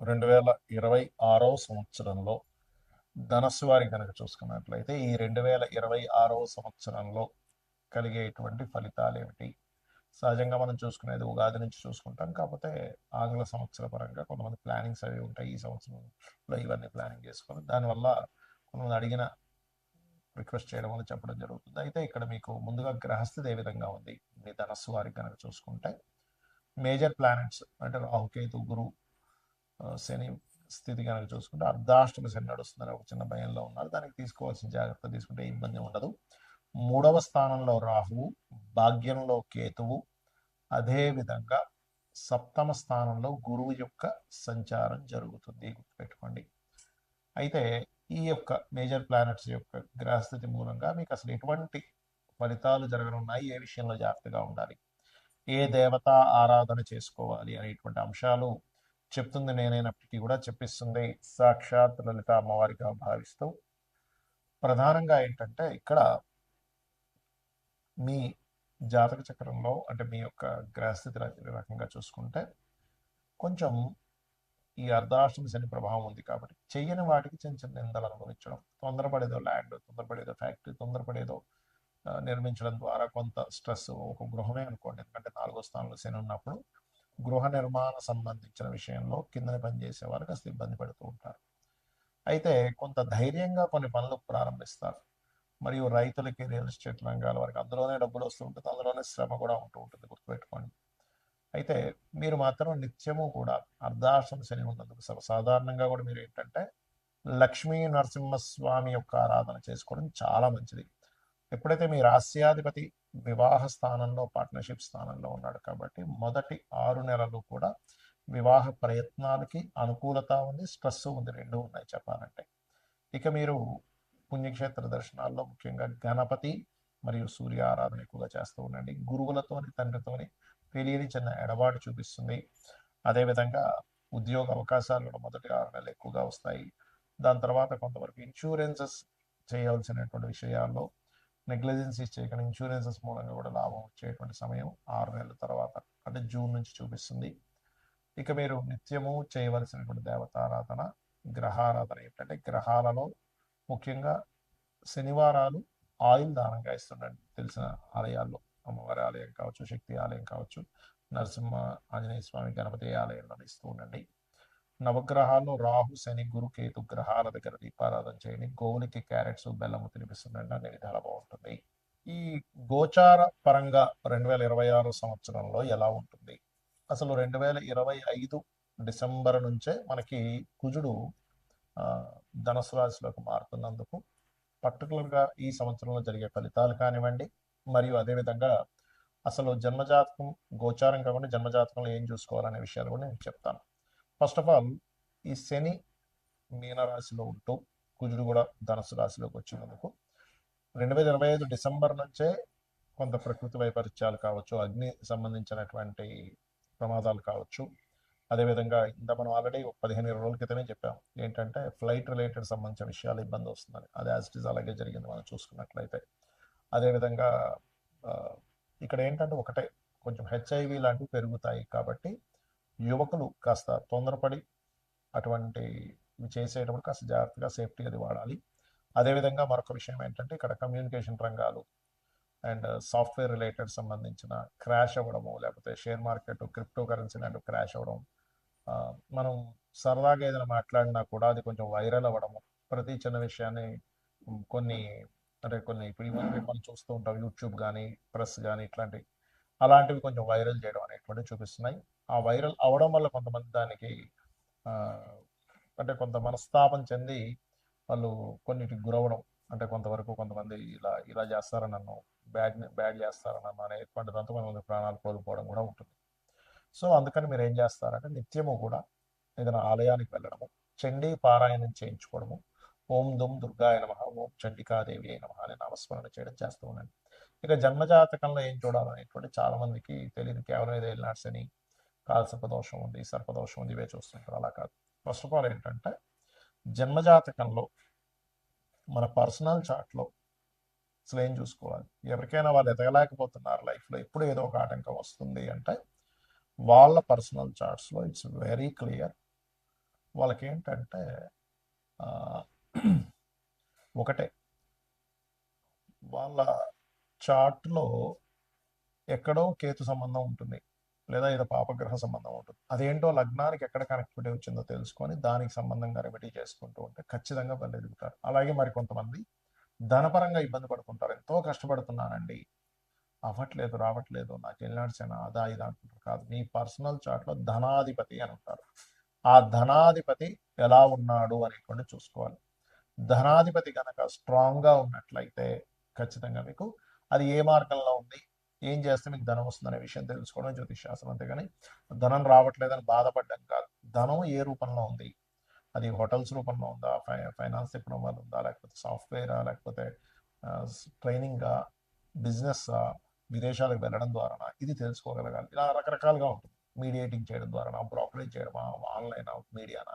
రెండు వేల ఇరవై ఆరో సంవత్సరంలో ధనస్సు వారి కనుక చూసుకున్నట్లయితే ఈ రెండు వేల ఇరవై ఆరో సంవత్సరంలో కలిగేటువంటి ఫలితాలు ఏమిటి సహజంగా మనం చూసుకునేది ఉగాది నుంచి చూసుకుంటాం. కాకపోతే ఆంగ్ల సంవత్సర పరంగా కొంతమంది ప్లానింగ్స్ అవి ఉంటాయి. ఈ సంవత్సరంలో ఇవన్నీ ప్లానింగ్ చేసుకొని దానివల్ల కొంతమంది అడిగిన రిక్వెస్ట్ చేయడం వల్ల చెప్పడం జరుగుతుంది. అయితే ఇక్కడ మీకు ముందుగా గ్రహస్థితి ఏ విధంగా ఉంది? మీ ధనస్సు వారికి కనుక చూసుకుంటే మేజర్ ప్లానెట్స్ అంటే రాహుకేతు గురు శని స్థితి కనుక చూసుకుంటే అర్ధాష్టమి శని నడుస్తుందని ఒక చిన్న భయంలో ఉన్నారు. దానికి తీసుకోవాల్సిన జాగ్రత్త తీసుకుంటే ఇబ్బంది ఉండదు. మూడవ స్థానంలో రాహువు భాగ్యంలో కేతువు. అదేవిధంగా సప్తమ స్థానంలో గురువు యొక్క సంచారం జరుగుతుంది. గుర్తుపెట్టుకోండి. అయితే ఈ యొక్క మేజర్ ప్లానెట్స్ యొక్క గ్రహస్థితి మూలంగా మీకు అసలు ఎటువంటి ఫలితాలు జరగనున్నాయి? ఏ విషయంలో జాగ్రత్తగా ఉండాలి? ఏ దేవత ఆరాధన చేసుకోవాలి? అనేటువంటి అంశాలు చెప్తుంది నేనైనప్పటికీ కూడా చెప్పిస్తుంది. సాక్షాత్ లలిత అమ్మవారిగా భావిస్తూ ప్రధానంగా ఏంటంటే ఇక్కడ మీ జాతక చక్రంలో అంటే మీ యొక్క గ్రహస్థితి రకంగా చూసుకుంటే కొంచెం ఈ అర్ధాష్టమి శని ప్రభావం ఉంది కాబట్టి చెయ్యని వాటికి చిన్న చిన్న నిందలు అనుభవించడం తొందరపడేదో ల్యాండ్ తొందరపడేదో ఫ్యాక్టరీ తొందరపడేదో నిర్మించడం ద్వారా కొంత స్ట్రెస్ ఒక గృహమే అనుకోండి. ఎందుకంటే నాలుగో స్థానంలో శని ఉన్నప్పుడు గృహ నిర్మాణ సంబంధించిన విషయంలో కిందని పనిచేసే వారు కాస్త ఇబ్బంది పడుతూ ఉంటారు. అయితే కొంత ధైర్యంగా కొన్ని పనులు ప్రారంభిస్తారు. మరియు రైతులకి రియల్ ఎస్టేట్ రంగాల వారికి అందులోనే డబ్బులు వస్తూ ఉంటుంది అందులోనే శ్రమ కూడా ఉంటూ ఉంటుంది గుర్తుపెట్టుకోండి. అయితే మీరు మాత్రం నిత్యము కూడా అర్ధాశ్రమ శని ఉన్నందుకు సర్వసాధారణంగా కూడా మీరు ఏంటంటే లక్ష్మీ నరసింహస్వామి యొక్క ఆరాధన చేసుకోవడం చాలా మంచిది. ఎప్పుడైతే మీ రాస్యాధిపతి వివాహ స్థానంలో పార్ట్నర్షిప్ స్థానంలో ఉన్నాడు కాబట్టి మొదటి ఆరు నెలలు కూడా వివాహ ప్రయత్నాలకి అనుకూలత ఉంది స్ట్రెస్ ఉంది రెండు ఉన్నాయి చెప్పాలంటే. ఇక మీరు పుణ్యక్షేత్ర దర్శనాల్లో ముఖ్యంగా గణపతి మరియు సూర్య ఆరాధన ఎక్కువగా చేస్తూ ఉండండి. గురువులతోని తండ్రితోని తెలియని చిన్న ఎడబాటు చూపిస్తుంది. అదేవిధంగా ఉద్యోగ అవకాశాలు కూడా మొదటి ఆరు నెలలు ఎక్కువగా వస్తాయి. దాని తర్వాత కొంతవరకు ఇన్సూరెన్సెస్ చేయాల్సినటువంటి విషయాల్లో నెగ్లిజెన్సీ చేయకుండా ఇన్సూరెన్సెస్ మూలంగా కూడా లాభం వచ్చేటువంటి సమయం ఆరు నెలల తర్వాత అంటే జూన్ నుంచి చూపిస్తుంది. ఇక మీరు నిత్యము చేయవలసినటువంటి దేవతారాధన గ్రహారాధన ఏమిటంటే గ్రహాలలో ముఖ్యంగా శనివారాలు ఆయిల్ దానంగా ఇస్తుండండి తెలిసిన ఆలయాల్లో అమ్మవారి ఆలయం కావచ్చు శక్తి ఆలయం కావచ్చు నరసింహ ఆంజనేయ స్వామి గణపతి ఆలయంలో ఇస్తూ ఉండండి. నవగ్రహాల్లో రాహు శని గురు కేతు గ్రహాల దగ్గర దీపారాధన చేయండి. గోవులకి క్యారెట్స్ బెల్లము తినిపిస్తుండండి అన్ని విధాలు బాగుంటుంది. ఈ గోచార పరంగా రెండు వేల ఇరవై ఆరు సంవత్సరంలో ఎలా ఉంటుంది? అసలు రెండు వేల ఇరవై ఐదు డిసెంబర్ నుంచే మనకి కుజుడు ధనుసు రాశిలోకి మారుతున్నందుకు పర్టికులర్గా ఈ సంవత్సరంలో జరిగే ఫలితాలు కానివ్వండి మరియు అదేవిధంగా అసలు జన్మజాతకం గోచారం కాకుండా జన్మజాతకంలో ఏం చూసుకోవాలనే విషయాలు కూడా నేను చెప్తాను. ఫస్ట్ ఆఫ్ ఆల్ ఈ శని మీనరాశిలో ఉంటూ కుజుడు కూడా ధనుసు రాశిలోకి వచ్చినందుకు రెండు వేల ఇరవై ఐదు డిసెంబర్ నుంచే కొంత ప్రకృతి వైపరీత్యాలు కావచ్చు అగ్ని సంబంధించినటువంటి ప్రమాదాలు కావచ్చు. అదేవిధంగా ఇంత మనం ఆల్రెడీ ఒక పదిహేను ఇరవై రోజుల క్రితమే చెప్పాం. ఏంటంటే ఫ్లైట్ రిలేటెడ్ సంబంధించిన విషయాలు ఇబ్బంది వస్తుందని. అది యాజ్ ఇట్ ఈస్ అలాగే జరిగింది మనం చూసుకున్నట్లయితే. అదేవిధంగా ఇక్కడ ఏంటంటే ఒకటే కొంచెం హెచ్ఐవి లాంటివి పెరుగుతాయి కాబట్టి యువకులు కాస్త తొందరపడి అటువంటి ఇవి చేసేటప్పుడు కాస్త జాగ్రత్తగా సేఫ్టీ అది వాడాలి. అదేవిధంగా మరొక విషయం ఏంటంటే ఇక్కడ కమ్యూనికేషన్ రంగాలు అండ్ సాఫ్ట్వేర్ రిలేటెడ్ సంబంధించిన క్రాష్ అవ్వడము లేకపోతే షేర్ మార్కెట్ క్రిప్టో కరెన్సీ లాంటివి క్రాష్ అవ్వడం మనం సరదాగా ఏదైనా మాట్లాడినా కూడా అది కొంచెం వైరల్ అవ్వడము ప్రతి చిన్న విషయాన్ని కొన్ని అంటే కొన్ని ఇప్పుడు మనం చూస్తూ ఉంటాం యూట్యూబ్ కానీ ప్రెస్ కానీ ఇట్లాంటి అలాంటివి కొంచెం వైరల్ చేయడం అనేటువంటివి చూపిస్తున్నాయి. ఆ వైరల్ అవడం వల్ల కొంతమంది దానికి అంటే కొంత మనస్తాపం చెంది వాళ్ళు కొన్నిటికి గురవడం. అంటే కొంతవరకు కొంతమంది ఇలా ఇలా చేస్తారని నన్ను బ్యాడ్ బ్యాడ్ చేస్తారని నన్ను అనేటువంటి దాంతో కొంతమంది ప్రాణాలు కోల్పోవడం కూడా ఉంటుంది. సో అందుకని మీరు ఏం చేస్తారంటే నిత్యము కూడా ఏదైనా ఆలయానికి వెళ్ళడము చండీ పారాయణం చేయించుకోవడము. ఓం దుమ్ దుర్గాయ నమ ఓం చండికాదేవి అయిన మహా అని నామస్మరణ చేయడం చేస్తూ ఉండండి. ఇక జన్మజాతకంలో ఏం చూడాలనేటువంటి చాలా మందికి తెలియదు కేవలం ఏదో వెళ్ళినాడ్స్ అని కాల ఉంది సర్పదోషం ఉంది ఇవే చూస్తుంటారు. అలా కాదు. ఫస్ట్ ఆఫ్ ఆల్ ఏంటంటే జన్మజాతకంలో మన పర్సనల్ చార్ట్లో అసలు ఏం చూసుకోవాలి? ఎవరికైనా వాళ్ళు ఎదగలేకపోతున్నారు లైఫ్లో. ఎప్పుడు ఏదో ఒక ఆటంకం వస్తుంది అంటే వాళ్ళ పర్సనల్ చార్ట్స్లో ఇట్స్ వెరీ క్లియర్ వాళ్ళకి ఏంటంటే ఒకటే. వాళ్ళ చార్ట్లో ఎక్కడో కేతు సంబంధం ఉంటుంది. లేదా ఏదో పాపగ్రహ సంబంధం ఉంటుంది. అదేంటో లగ్నానికి ఎక్కడ కనెక్టివిటీ వచ్చిందో తెలుసుకొని దానికి సంబంధంగా రెమెడీ చేసుకుంటూ ఉంటే ఖచ్చితంగా వాళ్ళు ఎదుగుతారు అలాగే మరి కొంతమంది ధనపరంగా ఇబ్బంది పడుతుంటారు ఎంతో కష్టపడుతున్నానండి. అవ్వట్లేదు రావట్లేదు. నాకు వెళ్ళినాడ్చాను అదా ఇది అనుకుంటారు కాదు మీ పర్సనల్ చార్ట్లో ధనాధిపతి అని ఉంటారు. ఆ ధనాధిపతి ఎలా ఉన్నాడు అనేటువంటి చూసుకోవాలి. ధనాధిపతి కనుక స్ట్రాంగ్గా ఉన్నట్లయితే ఖచ్చితంగా మీకు అది ఏ మార్గంలో ఉంది ఏం చేస్తే మీకు ధనం వస్తుందనే విషయం తెలుసుకోవడం జ్యోతిష్ శాస్త్రం అంతేగాని ధనం రావట్లేదని బాధపడ్డం కాదు. ధనం ఏ రూపంలో ఉంది? అది హోటల్స్ రూపంలో ఉందా? ఫై ఫైనాన్స్ తిప్పడం వల్ల ఉందా? లేకపోతే సాఫ్ట్వేరా? లేకపోతే ట్రైనింగా? బిజినెస్ విదేశాలకు వెళ్ళడం ద్వారా ఇది తెలుసుకోగలగాలి. ఇలా రకరకాలుగా ఉంటుంది. మీడియేటింగ్ చేయడం ద్వారా బ్రోకరేజ్ చేయడమా? ఆన్లైన్? మీడియానా?